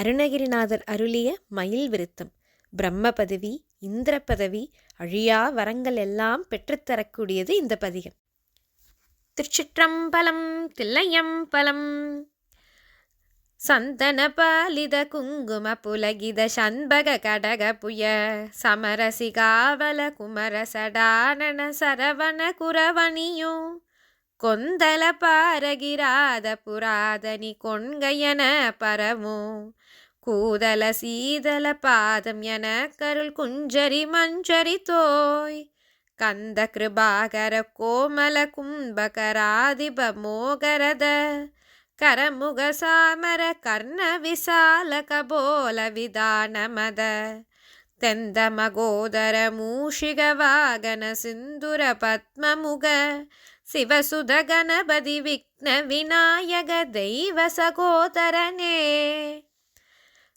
அருணகிரிநாதர் அருளிய மயில் விருத்தம். பிரம்ம பதவி இந்திர பதவி அழியா வரங்கள் எல்லாம் பெற்றுத்தரக்கூடியது இந்த பதிகம். திருச்சிற்றம்பலம் தில்லையம்பலம். சந்தன பாலித குங்கும புலகித சண்பக கடக புய. சமரசிகாவல குமர சடானன சரவண குரவணியோ. கொந்தல பாரகிராத புராதனி கொண்கையன பரமோ. கூதல சீதல பாதம் என கருள் குஞ்சரி மஞ்சரி தோய். கந்த கிருபாகர கோமல கும்பகராதிப மோகரத. கரமுக சாமர கர்ண விசால கபோல விதானமத தெந்த மகோதர மூஷிக வாகன சிந்துர பத்மமுக. சிவசுத கணபதி விக்ன விநாயக தெய்வ சகோதரனே.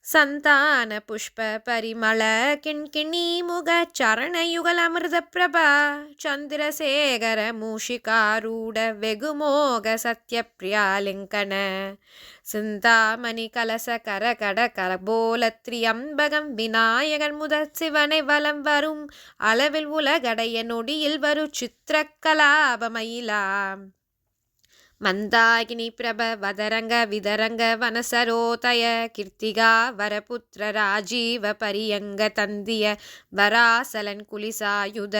சந்தான புஷ்ப பரிமள கிண்கிணி முக சரணயுகல அமிர்த பிரபா சந்திரசேகர மூஷிகாரூட வெகுமோக சத்ய சிந்தாமணி கலச கர விநாயகன் முதற் சிவனை வலம் வரும் அளவில் உலகடைய நொடியில் வரும் சித்திரக்கலாபமயிலாம் மந்தாகினி பிரப வதரங்க விதரங்க வனசரோதய கிருத்திகா வரபுத்திர ராஜீவ பரியங்க தந்திய வராசலன் குலிசாயுத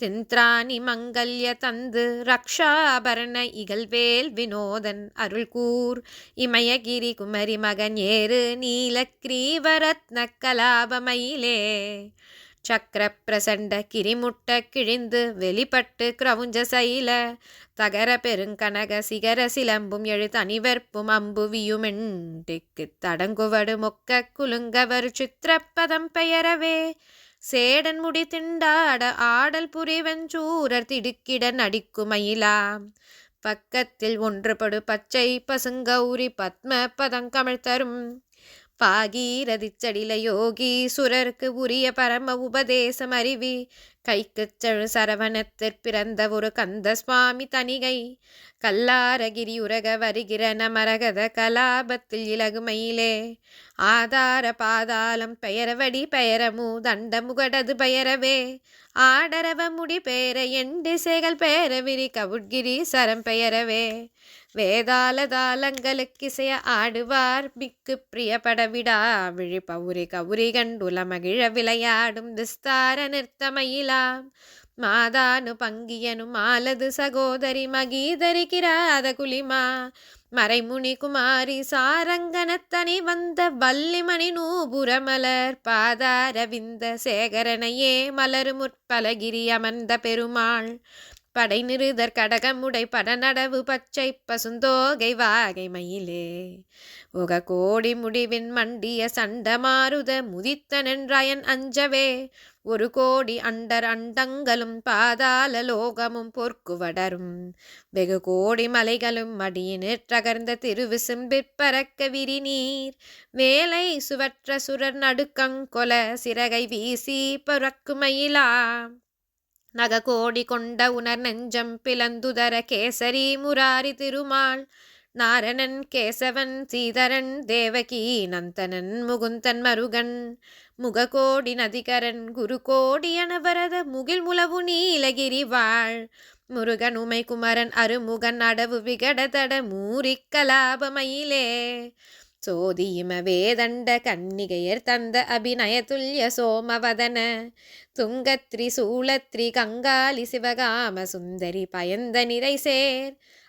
திந்த்ராணி மங்கல்ய தந்து ரக்ஷாபரண இகழ்வேல் வினோதன் அருள்கூர் இமயகிரி குமரி மகன் ஏறு நீலக்ரீவரத்ன கலாபமயிலே சக்கர பிரசண்ட கிரிமுட்ட கிழிந்து வெளிப்பட்டு கிரவுஞ்ச சைல தகர பெருங்கனக சிகர சிலம்பும் எழு தனிவெற்பும் அம்புவியுமெண்டிக்கு தடங்குவடு மொக்க குலுங்கவர் சித்திரப்பதம் பெயரவே. சேடன் முடி திண்டாட ஆடல் புரிவெஞ்சூரர் திடுக்கிட நடிக்குமயிலாம் பக்கத்தில் ஒன்றுபடு பச்சை பசுங்கௌரி பத்ம பதங்கமிழ் தரும் பாகீரதிச்சடில யோகி சுரருக்கு உரிய பரம உபதேசம் அறிவி. கைக்குச் செழு சரவணத்திற் பிறந்த ஒரு கந்த சுவாமி தனிகை கல்லாரகிரி உரக வருகிற நமரகத கலாபத்தில் இலகுமையிலே ஆதார பாதாளம் பெயரவடி பெயரமு தண்ட முகடது பெயரவே. ஆடரவ முடி பேர எண்டிசைகள் பேரவிரி கவுட்கிரி சரம் பெயரவே. வேதாள தாளங்களுக்கிசைய ஆடுவார். மிக்கு பிரியப்படவிடா. விழி பௌரி கௌரி கண்டுல மகிழ விளையாடும் விஸ்தார நிறுத்தமயிலாம் மாதானு பங்கியனும் மாலது சகோதரி மகீதரி கிராத குலிமா. மறைமுனி குமாரி சாரங்கனத்தனி வந்த வள்ளிமணி நூபுரமலர். பாதாரவிந்த சேகரனையே மலரு முற்பலகிரி அமர்ந்த பெருமாள். படை நிறுதற் கடகமுடை படநடவு பச்சை பசுந்தோகை வாகை மயிலே. உக கோடி முடிவின் மண்டிய சண்டமாருத முதித்தனென்றாயன் அஞ்சவே. ஒரு கோடி அண்டர் அண்டங்களும் பாதாள லோகமும் பொற்குவடரும் வெகு கோடி மலைகளும் மடியினிற் தகர்ந்த திருவிசும்பிற்பறக்க விரிநீர். வேலை சுவற்ற சுரர் நடுக்கங்கொல சிறகை வீசி பறக்குமயிலாம் நககோடி கொண்ட உணர் நெஞ்சம் பிளந்துதர கேசரி முராரி திருமால். நாரணன் கேசவன் சீதரன் தேவகி நந்தனன் முகுந்தன் மருகன். முககோடி நதிகரன் குரு கோடி அனவரத முகில் முலவு நீலகிரி வாழ். முருகன் உமை குமரன் அருமுகன் அடவு விகடதட மூரிக்கலாபமயிலே சோதியிம வேதண்ட கன்னிகையர் தந்த அபிநயதுல்ய சோமவதன துங்கத்ரி சூலத்ரி கங்காலி சிவகாம சுந்தரி பயந்த நிறை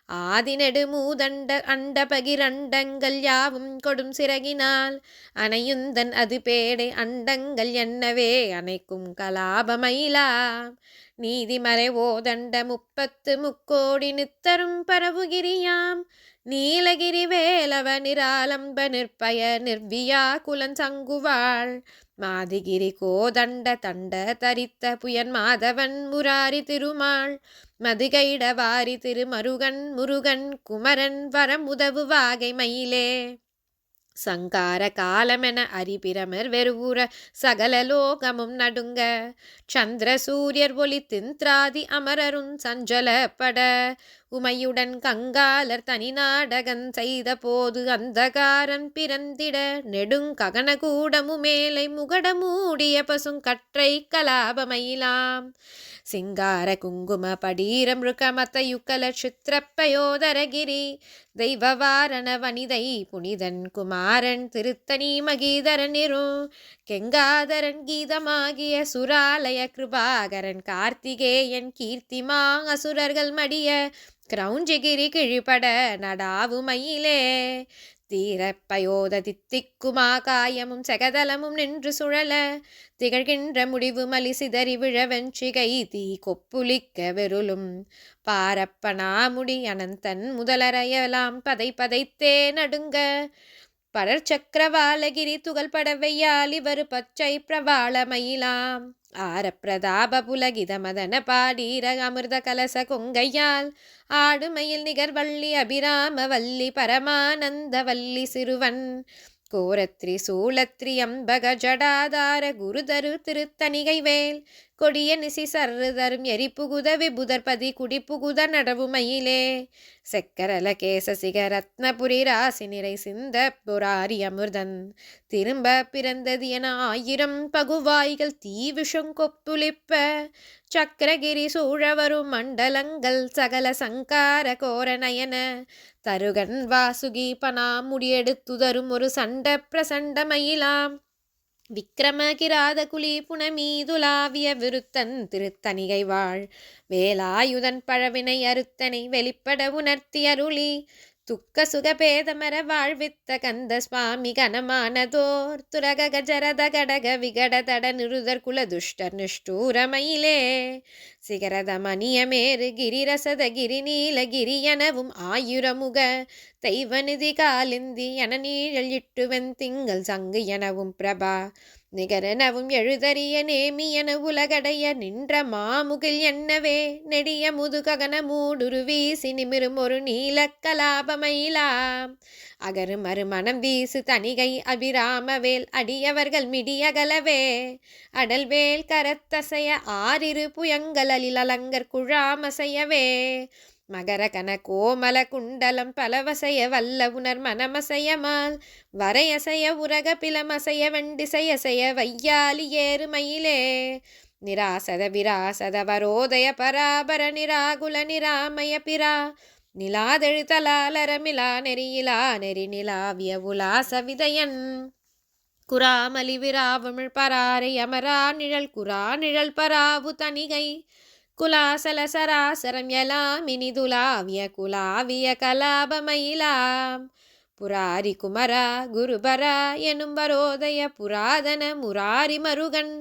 ஆதிநெடு மூதண்ட அண்ட பகிரண்டங்கள் யாவும் கொடும் சிறகினால் அணையுந்தன் அது பேடை அண்டங்கள் என்னவே அணைக்கும் கலாபமயிலாம் நீதிமறை ஓதண்ட முப்பத்து முக்கோடி நித்தரும் பரவுகிரியாம் நீலகிரி வேலவ நிராலம்ப நிற்பய நிர்வியா குலன் சங்குவாள். மாதிகிரி கோதண்ட தண்ட தரித்த புயன் மாதவன் முராரி திருமாள். மதுகைட வாரி திருமருகன் முருகன் குமரன் வரம் உதவு வாகை மயிலே. சங்கார காலமென அரிபிரமர் வெறுவுற சகல லோகமும் நடுங்க. சந்திர சூரியர் ஒளி திந்த்ராதி அமரரும் சஞ்சலப்பட. உமையுடன் கங்காலர் தனி நாடகன் செய்த போது அந்தகாரன் பிறந்திட நெடுங்ககனகூடமு மேலை முகடமூடிய பசுங்கற்றை கலாபமயிலாம். சிங்கார குங்கும படீரம் ருக்கமத்த யுக்கல சித்திரப்பயோதரகிரி தெய்வவாரண வனிதை புனிதன் குமாரன் திருத்தணி மகீதரனிரு கெங்காதரன் கீதமாகிய சுராலய கிருபாகரன் கார்த்திகேயன் கீர்த்திமா அசுரர்கள் மடிய கிரௌஞ்சிகிரி கிழிபட நடாவுமயிலே தீரப்பயோததித்திக்குமா காயமும் செகதலமும் நின்று சுழல. திகழ்கின்ற முடிவு மலி சிதறி விழவெஞ்சிகை தீ கொப்புளிக்க வெருளும். பாரப்பனாமுடி அனந்தன் முதலறையலாம் பதை பதைத்தே நடுங்க. படற்சக்கரவாலகிரி துகள் படவையால் இவர் பச்சை பிரவாளமயிலாம். ஆரப்பிரதாப புலகித மதன பாடீர அமிர்த கலச கொங்கையால். ஆடுமயில் நிகர்வள்ளி அபிராம வல்லி பரமானந்த வல்லி சிறுவன். கோரத்ரி சூளத்ரி அம்பக ஜடாதார குருதரு திருத்தணிகை வேல் கொடிய நிசி சர்ருதரும் எரிப்புகுதவி விபுதர்பதி குடிப்புகுத நடவுமயிலே செக்கரல கேச சிகரத்னபுரி ராசி நிறை சிந்த புராரி அமிர்தன். திரும்ப பிறந்தது என ஆயிரம் பகுவாய்கள் தீ விஷங்கொப்புளிப்ப சக்கரகிரி சூழவரும் மண்டலங்கள் சகல சங்கார கோரநயன தருகன் வாசுகி பனா முடியெடுத்துதரும் ஒரு சண்ட பிரசண்ட மயிலாம். விக்கிரமகிராதகுலி புனமீதுலாவிய விருத்தன் திருத்தணிகை வாழ். வேலாயுதன் பழவினை அறுத்தனை வெளிப்பட உணர்த்தி அருளி துக்க சுகபேதமர வாழ்வித்த கந்த சுவாமி கனமானதோர் துரக கஜரத கடக விகட தட நிருதர் குல துஷ்டர் நிஷ்டூரமயிலே சிகரத மணியமேறு கிரிரசத கிரிநீல கிரியனவும் ஆயுரமுக தெய்வநிதி காலிந்தி என நீழல் இட்டுவன் திங்கள் சங்கு எனவும் பிரபா. நிகரனவும் எழுதறிய நேமியன உலகடைய நின்ற மாமுகில் என்னவே? நெடிய முதுககன மூடுரு வீசி நிமிரும் ஒரு நீலக்கலாபமயிலாம் அகரு மறுமணம் வீசு தணிகை அபிராமவேல் அடியவர்கள் மிடியகலவே? அடல்வேல் கரத்தசைய ஆறிரு புயங்கலில் அலங்கர் குழாமசையவே? மகரகன கோமல குண்டலம் பலவசைய வல்ல உணர் மனமசையமால் வரையசைய உரக பிலமசைய வெண்டிசையசைய வையாலி ஏறு மயிலே நிராசத விராசத வரோதய பராபர நிராகுல நிராமய பிரா நிலாதெழுத்தலாலரமிலா நெறியிலா நெறி நிலாவிய உலாச விதயன். குராமலி விராவமிழ் பராரை அமரா நிழல் குரா நிழல் பராவு தனிகை குலாசல சராசரம் எலாம் இனிதுலாவிய குலாவிய கலாபமயிலாம் புராரி குமரா குருபரா எனும் வரோதய புராதன முராரி மருகன்.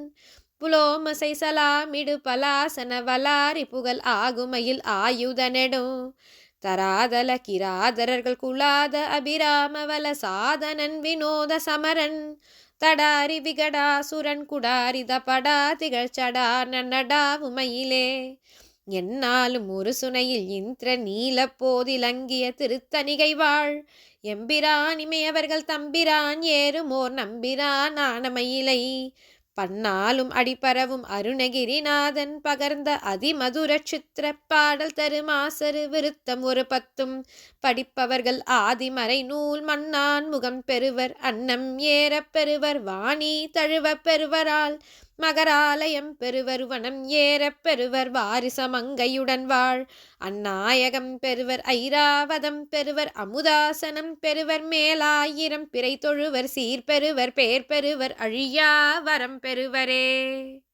புலோமசை சலாமிடு பலாசன வலாரி புகழ் ஆகுமையில் ஆயுதனெடும். தராதல கிராதரர்கள் குலாத அபிராமவல சாதனன் வினோத சமரன். தடாரி விகடா சுரன் குடாரித படா திகழ்ச்சடா நன்னடா உமையிலே. என்னாலும் ஒரு சுனையில் இந்திர நீல போதிலங்கிய திருத்தணிகை வாழ். எம்பிரான் இமையவர்கள் தம்பிரான் ஏறுமோர் நம்பிரான் ஆனமயிலை. பன்னாலும் அடிப்பரவும் அருணகிரிநாதன் பகர்ந்த அதிமதுர சித்திர பாடல் தருமாசரு விருத்தம் ஒரு பத்தும். படிப்பவர்கள் ஆதிமறை நூல் மன்னான் முகம் பெறுவர் அன்னம் ஏறப் பெறுவர் வாணி தழுவப் பெறுவரால் மகராலயம் பெறுவர் வனம் ஏறப் பெறுவர் வாரிசமங்கையுடன் வாழ். அந்நாயகம் பெறுவர் ஐராவதம் பெறுவர் அமுதாசனம் பெறுவர் மேலாயிரம் பிறை தொழுவர் சீர்பெருவர் பேர் பெருவர் அழியா வரம் பெறுவரே.